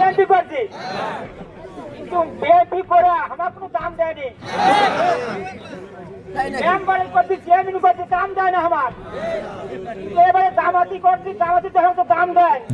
BNP করছি কিন্তু BNP করে আমার কোনো দাম দেয়নি মেম্বারে করছি চেয়ারম্যান করছি দাম দেয় না আমার কিন্তু এবারে দামাতি করছি দামাতি যখন তো দাম দেয়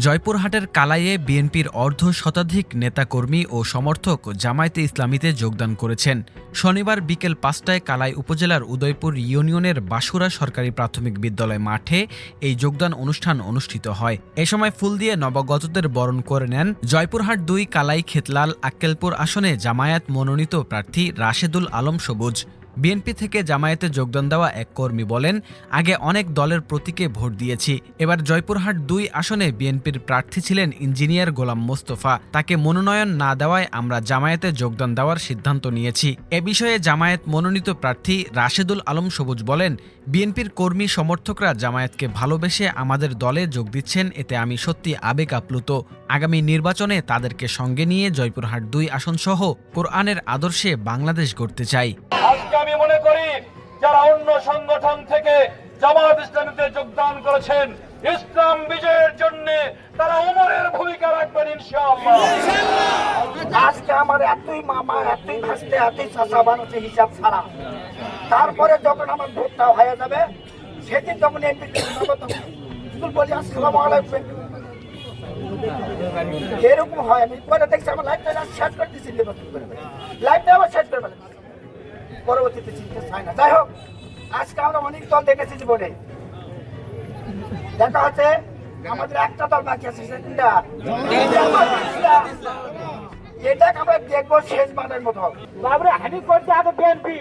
জয়পুরহাটের কালাইয়ে বিএনপির অর্ধ শতাধিক নেতাকর্মী ও সমর্থক জামায়াতে ইসলামীতে যোগদান করেছেন। শনিবার বিকেল পাঁচটায় কালাই উপজেলার উদয়পুর ইউনিয়নের বাসুরা সরকারি প্রাথমিক বিদ্যালয় মাঠে এই যোগদান অনুষ্ঠান অনুষ্ঠিত হয়। এ সময় ফুল দিয়ে নবাগতদের বরণ করে নেন জয়পুরহাট দুই কালাই খেতলাল আক্কেলপুর আসনে জামায়াত মনোনীত প্রার্থী রাশেদুল আলম সবুজ। বিএনপি থেকে জামায়াতে যোগদান দেওয়া এক কর্মী বলেন, আগে অনেক দলের প্রতীকে ভোট দিয়েছি। এবার জয়পুরহাট দুই আসনে বিএনপির প্রার্থী ছিলেন ইঞ্জিনিয়ার গোলাম মোস্তফা। তাকে মনোনয়ন না দেওয়ায় আমরা জামায়াতে যোগদান দেওয়ার সিদ্ধান্ত নিয়েছি। এ বিষয়ে জামায়াত মনোনীত প্রার্থী রাশেদুল আলম সবুজ বলেন, বিএনপির কর্মী সমর্থকরা জামায়াতকে ভালোবেসে আমাদের দলে যোগ দিচ্ছেন, এতে আমি সত্যি আবেগ আপ্লুত। আগামী নির্বাচনে তাদেরকে সঙ্গে নিয়ে জয়পুরহাট দুই আসন সহ কোরআনের আদর্শে বাংলাদেশ গড়তে চাই। আজকে আমি মনে করি যারা অন্য সংগঠন থেকে জামাত ইসলামীতে যোগদান করেছেন, ইসলাম বিজয়ের জন্য তারা উমরের ভূমিকা রাখবেন আজকে আমার এতই মামা, এতই ভাসতে, এতই চাষা বানাচ্ছে হিসাব ছাড়া। তারপরে যখন আমার ভোটটা হয়ে যাবে, সেদিন যখন এমপি বলি, আসসালামু এরকম হয়। আমি পরে দেখছি, আমার লাইফটা শেষ করে দিচ্ছি লাইফটা আবার শেষ করে পরবর্তীতে চিনতে চাই না। যাই হোক, আজকে আমরা অনেক দল দেখেছি জীবনে। দেখা হচ্ছে আমাদের একটা দল বাকি আছে এটাকে আমরা দেখব শেষ মানের মতো? বাবরে হানি করছে আগে বিএনপি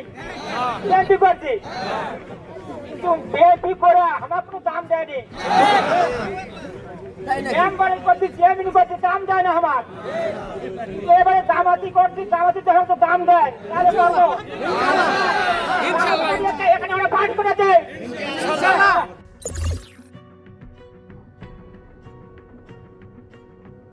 বিএনপি করছি। কিন্তু বিএনপি করে আমার কোনো দাম দেয়নি। মেম্বারে করছি চেয়ারম্যান করছি দাম দেয় না আমার। এবারে দামাতি করছি দামাতি যখন তো দাম দেয়। তাহলে